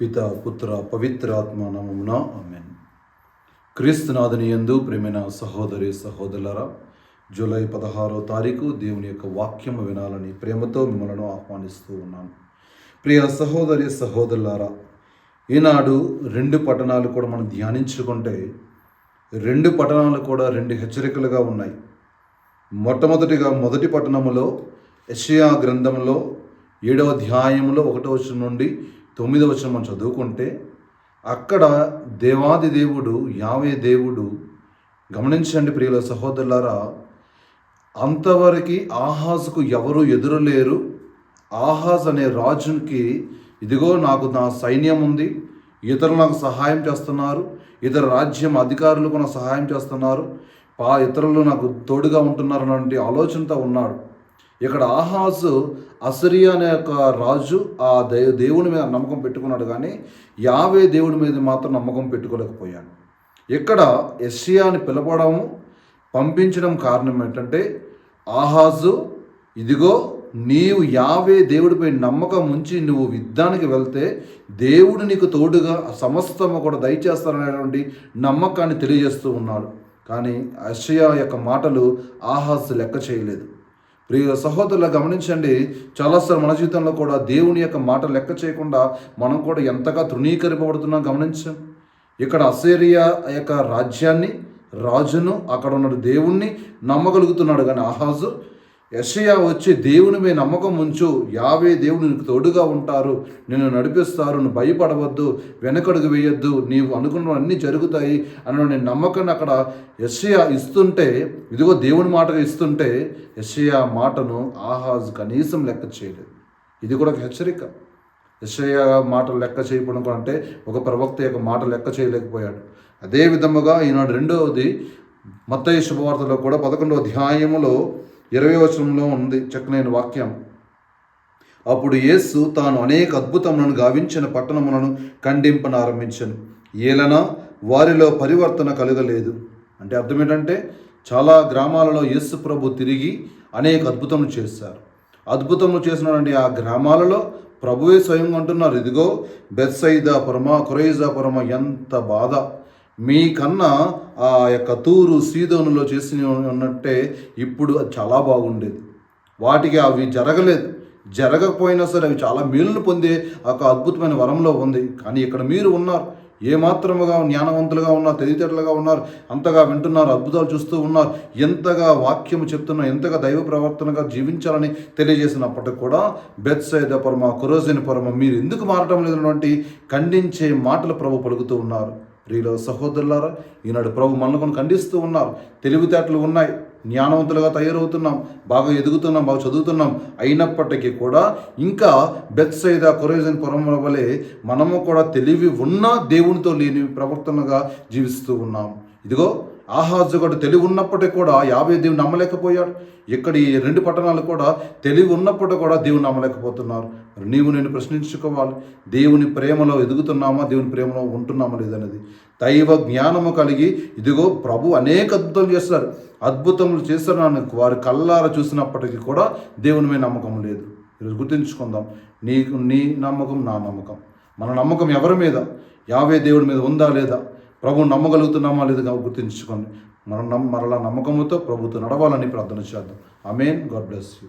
పిత పుత్ర పవిత్రాత్మ నామమున అమెన్ క్రీస్తునాథుని ఎందు ప్రేమైన సహోదరి సహోదరులరా జూలై పదహారో తారీఖు దేవుని యొక్క వాక్యము వినాలని ప్రేమతో మిమ్మలను ఆహ్వానిస్తూ ఉన్నాను. ప్రియ సహోదరి సహోదరులారా ఈనాడు రెండు పట్టణాలు కూడా మనం ధ్యానించుకుంటే రెండు పట్టణాలు కూడా రెండు హెచ్చరికలుగా ఉన్నాయి. మొట్టమొదటిగా మొదటి పట్టణములో యెషయా గ్రంథంలో ఏడవ అధ్యాయంలో ఒకటో వచనం నుండి తొమ్మిది వచ్చిన మనం చదువుకుంటే అక్కడ దేవాది దేవుడు యావే దేవుడు గమనించండి ప్రియుల సహోదరులారా అంతవరకు ఆహాజుకు ఎవరు ఎదురులేరు. ఆహాజ్ అనే రాజునికి ఇదిగో నాకు నా సైన్యం ఉంది ఇతరులు నాకు సహాయం చేస్తున్నారు ఇతర రాజ్యం అధికారులు కూడా సహాయం చేస్తున్నారు పా ఇతరులు నాకు తోడుగా ఉంటున్నారు అనే ఆలోచనతో ఉన్నాడు. ఇక్కడ ఆహాజు అసరియా అనే ఒక రాజు ఆ దే దేవుని మీద నమ్మకం పెట్టుకున్నాడు కానీ యావే దేవుడి మీద మాత్రం నమ్మకం పెట్టుకోలేకపోయాను ఇక్కడ ఎస్సియాని పిలవడం పంపించడం కారణం ఏంటంటే ఆహాజు ఇదిగో నీవు యావే దేవుడిపై నమ్మకం ఉంచి నువ్వు యుద్ధానికి వెళ్తే దేవుడు నీకు తోడుగా సమస్తము కూడా దయచేస్తారనేటువంటి నమ్మకాన్ని తెలియజేస్తూ ఉన్నాడు. కానీ అషయా యొక్క మాటలు ఆహాస్ లెక్క చేయలేదు. ప్రియ సహోదరులు గమనించండి చాలాసార్లు మన జీవితంలో కూడా దేవుని యొక్క మాట లెక్క చేయకుండా మనం కూడా ఎంతగా తృణీకరింపబడుతున్నాం గమనించాం. ఇక్కడ అసేరియా యొక్క రాజ్యాన్ని రాజును అక్కడ ఉన్న దేవుణ్ణి నమ్మగలుగుతున్నాడు కానీ ఆహాజు. యషయా వచ్చి దేవుని మీద నమ్మకం ఉంచు యావే దేవుడు నీకు తోడుగా ఉంటారు నిన్ను నడిపిస్తారు నువ్వు భయపడవద్దు వెనకడుగు వేయొద్దు నీవు అనుకున్న అన్నీ జరుగుతాయి అని నమ్మకాన్ని అక్కడ యషయా ఇస్తుంటే ఇదిగో దేవుని మాటగా ఇస్తుంటే యషయా మాటను ఆహాజ్ కనీసం లెక్క చేయలేదు. ఇది కూడా ఒక హెచ్చరిక. యశయ్య మాటలు లెక్క చేయడం కూడా అంటే ఒక ప్రవక్త యొక్క మాట లెక్క చేయలేకపోయాడు. అదే విధముగా ఈనాడు రెండవది మత్తయ్య శుభవార్తలో కూడా పదకొండవ అధ్యాయములో ఇరవై వచనంలో ఉంది చక్కనైన వాక్యం. అప్పుడు యేసు తాను అనేక అద్భుతములను గావించిన పట్టణములను ఖండింపనారంభించను ఏలన వారిలో పరివర్తన కలగలేదు. అంటే అర్థం ఏంటంటే చాలా గ్రామాలలో యేసు ప్రభు తిరిగి అనేక అద్భుతములు చేశారు. అద్భుతములు చేసినాడండి ఆ గ్రామాలలో ప్రభువే స్వయంగా అంటున్నారు ఇదిగో బెత్సైదా పురమ కురైజా పురమ ఎంత బాధ. మీకన్నా ఆ యొక్క తూరు సీదోనులో చేసిన ఉన్నట్టే ఇప్పుడు అది చాలా బాగుండేది. వాటికి అవి జరగలేదు. జరగకపోయినా సరే అవి చాలా మేలును పొందే ఒక అద్భుతమైన వరంలో ఉంది. కానీ ఇక్కడ మీరు ఉన్నారు. ఏమాత్రముగా జ్ఞానవంతులుగా ఉన్నారు తెలివితేటలుగా ఉన్నారు అంతగా వింటున్నారు అద్భుతాలు చూస్తూ ఉన్నారు ఎంతగా వాక్యము చెప్తున్నారు ఎంతగా దైవ ప్రవర్తనగా జీవించాలని తెలియజేసినప్పటికి కూడా బెత్సైద పరమ కురోజైన పరమ మీరు ఎందుకు మారటం లేదన్నటువంటి ఖండించే మాటలు ప్రభు పలుకుతూ ఉన్నారు. ప్రియుల సహోదరులారా ఈనాడు ప్రభు మనలను ఖండిస్తూ ఉన్నారు. తెలివితేటలు ఉన్నాయి. జ్ఞానవంతులుగా తయారవుతున్నాం. బాగా ఎదుగుతున్నాం. బాగా చదువుతున్నాం. అయినప్పటికీ కూడా ఇంకా బెత్సైద కొరేజన్ పురముల వలె మనము కూడా తెలివి ఉన్నా దేవునితో లేని ప్రవర్తనగా జీవిస్తూ ఉన్నాం. ఇదిగో ఆహాజుగడు తెలివి ఉన్నప్పటికీ కూడా యాభై దేవుని నమ్మలేకపోయాడు. ఇక్కడ ఈ రెండు పట్టణాలు కూడా తెలివి ఉన్నప్పటికీ కూడా దేవుని నమ్మలేకపోతున్నారు. మరి నీవు నేను ప్రశ్నించుకోవాలి. దేవుని ప్రేమలో ఎదుగుతున్నామా? దేవుని ప్రేమలో ఉంటున్నామా లేదనేది. దైవ జ్ఞానము కలిగి ఇదిగో ప్రభు అనేక అద్భుతాలు చేస్తారు అద్భుతములు చేస్తున్నాను వారి కల్లార చూసినప్పటికీ కూడా దేవుని మీద నమ్మకం లేదు. ఈరోజు గుర్తుంచుకుందాం. నీకు నీ నమ్మకం నా నమ్మకం. మన నమ్మకం ఎవరి మీద? యావే దేవుడి మీద ఉందా లేదా? ప్రభు నమ్మగలుగుతున్నామా లేదా గుర్తించుకోండి. మనం నమ్మ మరలా నమ్మకంతో ప్రభుత్వం నడవాలని ప్రార్థన చేద్దాం. Amen God bless you.